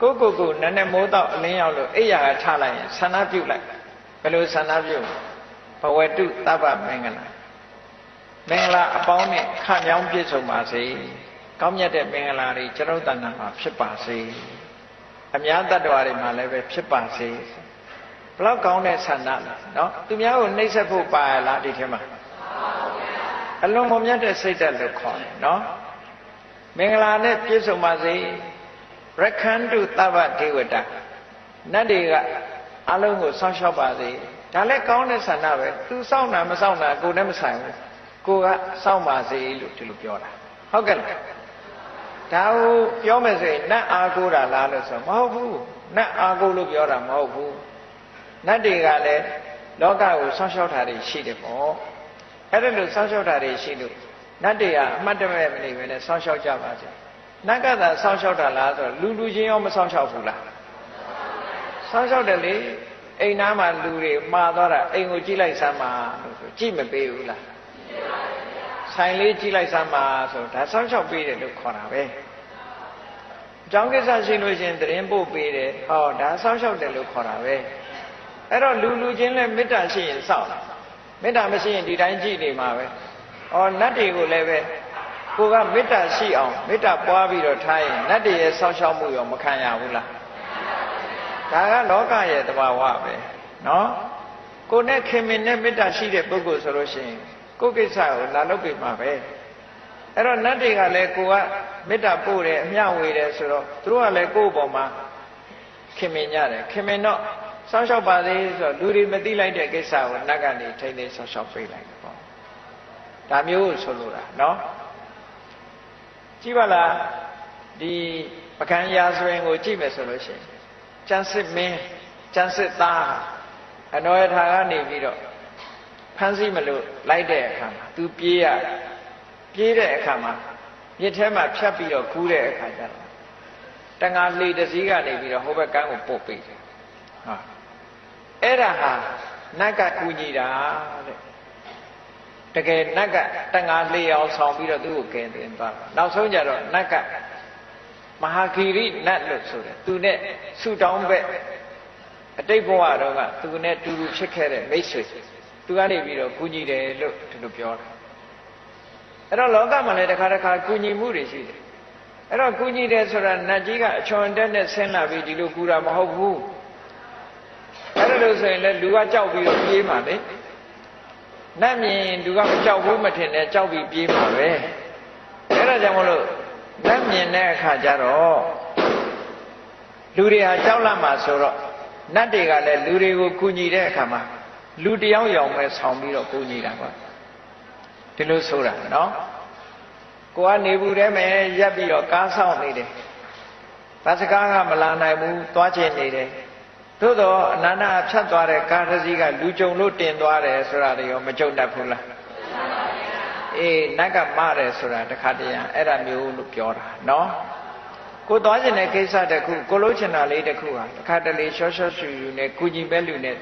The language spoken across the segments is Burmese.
ကိုကိုကိုနည်းနည်းမိုးတော့အလင်းရောက်လို့အိယာကချလိုက်ရင်ဆန္ဒပြုတ်လိုက်ဘယ်လိုဆန္ဒပြုတ်ဘဝတုတပ္ပမင်္ဂလာမင်္ဂလာအပေါင်းနဲ့ခမြောင်းပြည့်စုံပါစေကောင်းမြတ်တဲ့မင်္ဂလာတွေကျွန်တော်တဏ္ဍာမှာဖြစ်ပါစေအများတ attva တွေမှာလည်းပဲဖြစ်ပါစေဘလောက်ကောင်းတဲ့ဆန္ဒလားနော်သူများကိုနှိပ်စက်ဖို့ပါရလားဒီထဲမှာအလွန်မမြတ်တဲ့စိတ်ဓာတ်လို့ခေါ်တယ်နော်မင်္ဂလာနဲ့ပြည့်စုံပါစေ ရခန္တုသဗ္ဗဒေဝတာနတ်တွေကအလုံးကိုစောင့်ရှောက်ပါစေဒါလည်းကောင်းတဲ့ဆန္ဒပဲသူစောင့်တာမစောင့်တာကိုယ်နဲ့မဆိုင်ဘူးကိုကစောင့်ပါစေလို့ဒီလိုပြောတာဟုတ်ကဲ့လားဒါကိုပြောမယ်ဆိုရင်နတ်အားကိုးတာလားလို့ဆိုမဟုတ်ဘူးနတ်အားကိုးလို့ပြောတာမဟုတ်ဘူးနတ်တွေကလည်းလောကကိုစောင့်ရှောက်တာတွေရှိတယ်ပေါ့အဲ့ဒါလို့စောင့်ရှောက်တာတွေရှိလို့နတ်တွေကအမှတ်တမဲ့မနေဘဲနဲ့စောင့်ရှောက်ကြပါစေ နတ်ကသာစောင့်ရှောက်တာလားဆိုတော့လူလူချင်းရောမစောင့်ရှောက်ဘူးလားစောင့်ရှောက်တယ်လေအိမ်သားမှာလူတွေမှားသွားတာအိမ်ကိုကြည့်လိုက်စမ်းပါလို့ဆိုကြည့်မပေးဘူးလားဆိုင်လေးကြည့်လိုက်စမ်းပါဆိုဒါစောင့်ရှောက်ပေးတယ်လို့ခေါ်တာပဲအကြောင်းကိစ္စရှိလို့ရှင်သတင်းပို့ပေးတယ်ဟောဒါစောင့်ရှောက်တယ်လို့ခေါ်တာပဲအဲ့တော့လူလူချင်းလည်းမေတ္တာရှိရင်စောင့်မေတ္တာမရှိရင်ဒီတိုင်းကြည့်နေမှာပဲဩနတ်တွေကိုလည်းပဲ ကိုကမေတ္တာရှိအောင်မေတ္တာပွားပြီးတော့ထားရင်နတ်တွေရဲ့စောင့်ရှောက်မှုရောမခံရဘူးလားဒါကလောကရဲ့တဘာဝပဲနော်ကိုနဲ့ခင်မင်နဲ့မေတ္တာရှိတဲ့ပုဂ္ဂိုလ်ဆိုလို့ရှိရင်ကိုယ်ကိစ္စကိုလာလုပ်ပြမှာပဲအဲ့တော့နတ်တွေကလည်းကိုကမေတ္တာပို့တယ်အမျှဝေတယ်ဆိုတော့သူတို့ကလည်းကိုယ့်ဘောမှာခင်မင်ကြတယ်ခင်မင်တော့စောင့်ရှောက်ပါသေးဆိုတော့လူတွေမသိလိုက်တဲ့ကိစ္စကိုနတ်ကနေထိမ့်သိစောင့်ရှောက်ပေးလိုက်တယ်ပေါ့ဒါမျိုးဆိုလိုတာနော် ကြည့်ပါလားဒီပကံရာဇဝင်ကိုကြည့်မယ်ဆိုလို့ရှိရင်ကျန်စစ်မင်းကျန်စစ်သားအနောယထာကနေပြီးတော့ဖမ်းဆီးမလို့လိုက်တဲ့အခါမှာ तू ပြေးရပြေးတဲ့အခါမှာမြစ်ထဲမှာဖြတ်ပြီးတော့ကူးတဲ့အခါကျတော့တငါလှေတစည်းကနေပြီးတော့ဟိုဘက်ကန်းကိုပို့ပေးတယ်ဟာအဲ့ဒါဟာနတ်ကကူညီတာတဲ့ တကယ်နတ်ကတငါလှေအောင်ဆောင်ပြီးတော့သူ့ကိုကယ်တင်သွားနောက်ဆုံးကြတော့နတ်ကမဟာဂီရိနတ်လို့ဆိုတယ်သူနဲ့ဆူတောင်းဘက်အတိတ်ဘဝတော့ကသူနဲ့တူတူဖြစ်ခဲ့တဲ့မိတ်ဆွေသူကနေပြီးတော့ကူညီတယ်လို့ဒီလိုပြောတာအဲ့တော့လောကမှာလည်းတစ်ခါတစ်ခါကူညီမှုတွေရှိတယ်အဲ့တော့ကူညီတယ်ဆိုတာနတ်ကြီးကအချွန်တက်နဲ့ဆင်းလာပြီးဒီလိုကူတာမဟုတ်ဘူးအဲ့ဒါလို့ဆိုရင်လည်းလူကကြောက်ပြီးတော့ပြေးမှာလေ နတ်မြင်လူကမကြောက်ဘူးမထင်နဲ့ကြောက်ပြီးပြေးမှာပဲအဲ့ဒါကြောင့်မလို့နတ်မြင်တဲ့အခါကျတော့လူတွေဟာကြောက်လန့်မှာဆိုတော့နတ်တွေကလည်းလူတွေကိုကူညီတဲ့အခါမှာလူတယောက်ယောင်ပဲဆောင်းပြီးတော့ကူညီတာပါဒီလိုဆိုတာနော်ကိုကနေဘူးထဲမှာရက်ပြီးတော့ကားဆောင်နေတယ်ဘာစကားကမလာနိုင်ဘူးသွားချင်နေတယ် သို့တော့အနန္တဖြတ်သွားတဲ့ကားတစ်စီးကလူကြုံလို့တင်သွားတယ်ဆိုတာတွေရောမကြုံတတ်ဘူးလားအေးနတ်ကမတယ်ဆိုတာတခါတည်းအဲ့ဒါမျိုးလို့ပြောတာနော်ကိုသွားကျင်တဲ့ကိစ္စတခုကိုလို့ချင်တာလေးတခုဟာတခါတလေရှော့ရှော့ရှူရှူနဲ့ကုညီပဲလူနဲ့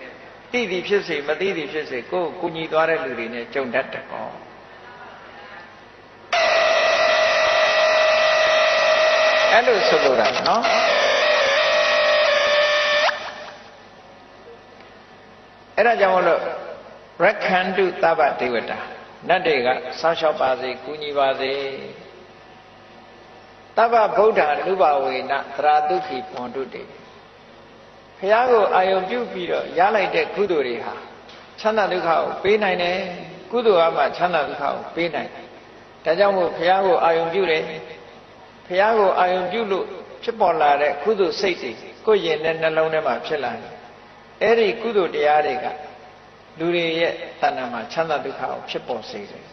သိသည်ဖြစ်စေမသိသည်ဖြစ်စေကိုယ်ကုညီသွားတဲ့လူတွေနဲ့ကြုံတတ်တယ်ပေါ့အဲ့လိုဆိုလိုတာနော် အဲ့ဒါကြောင့်မလို့ရခန္တုသဗ္ဗဒေဝတာနတ်တွေကစောင့်ရှောက်ပါစေကုညီပါစေသဗ္ဗဗုဒ္ဓ ानु ဘဝေနသရာတုခိပွန်တုတေဖះကိုအာယုံပြုပြီးတော့ရလိုက်တဲ့ကုသိုလ်တွေဟာချမ်းသာဒုက္ခကိုပေးနိုင်တယ်ကုသိုလ်ကမှချမ်းသာဒုက္ခကိုပေးနိုင်တယ်ဒါကြောင့်မို့ဖះကိုအာယုံပြုတယ်ဖះကိုအာယုံပြုလို့ဖြစ်ပေါ်လာတဲ့ကုသိုလ်စိတ်တွေကိုယ်ရင်နဲ့နှလုံးထဲမှာဖြစ်လာတယ် အဲ့ဒီကုသိုလ်တရားတွေကလူတွေရဲ့တဏ္ဍာမှာချမ်းသာဒုက္ခကိုဖြစ်ပေါ်စေတယ်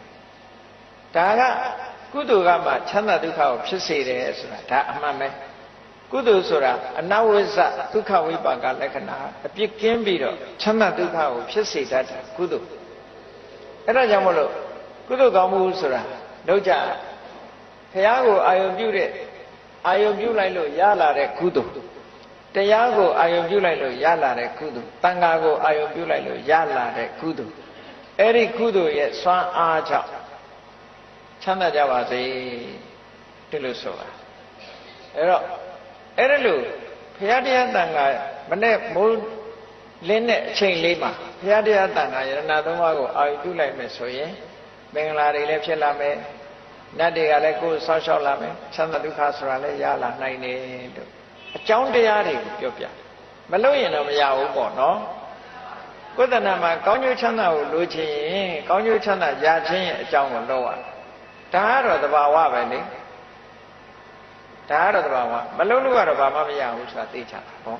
ဒါကကုသိုလ်ကမှချမ်းသာဒုက္ခကိုဖြစ်စေတယ်ဆိုတာဒါအမှန်ပဲကုသိုလ်ဆိုတာအနဝိဇ္ဇဒုက္ခဝိပါကလက္ခဏာအပြစ်ကင်းပြီးတော့ချမ်းသာဒုက္ခကိုဖြစ်စေတတ်တာကုသိုလ်အဲ့ဒါကြောင့်မလို့ကုသိုလ်ကောင်းမှုဆိုတာလောက်ကြဘုရားကိုအာယုံပြုတဲ့အာယုံပြုလိုက်လို့ရလာတဲ့ကုသိုလ် တရားကိုအာယုံပြုလိုက်လို့ရလာတဲ့ကုသိုလ်တန်ခါကိုအာယုံပြုလိုက်လို့ရလာတဲ့ကုသိုလ်အဲ့ဒီကုသိုလ်ရဲ့စွမ်းအားကြောင့်ချမ်းသာကြပါစေဒီလိုဆိုတာအဲ့တော့အဲ့ဒါလို့ဘုရားတရားတန်ခါမနဲ့မိုးလင်းတဲ့အချိန်လေးမှာဘုရားတရားတန်ခါယရဏသုံးပါးကိုအာရုံပြုလိုက်မယ်ဆိုရင်မင်္ဂလာတွေလည်းဖြစ်လာမယ်နတ်တွေကလည်းကိုယ်ဆောက်ရှောက်လာမယ်ချမ်းသာဒုက္ခဆိုတာလည်းရလာနိုင်တယ်လို့ အကြောင်းတရားတွေကိုပြောပြမလို့ရင်တော့မရဘူးပေါ့နော်ကိုယ်တဏ္ဍာမှာကောင်းကျိုးချမ်းသာကိုလိုချင်ရင်ကောင်းကျိုးချမ်းသာရခြင်းရဲ့အကြောင်းကိုလုပ်ရဒါကတော့သဘာဝပဲလေဒါကတော့သဘာဝမလုံးလို့ကတော့ဘာမှမရဘူးဆိုတာသိချတာဟော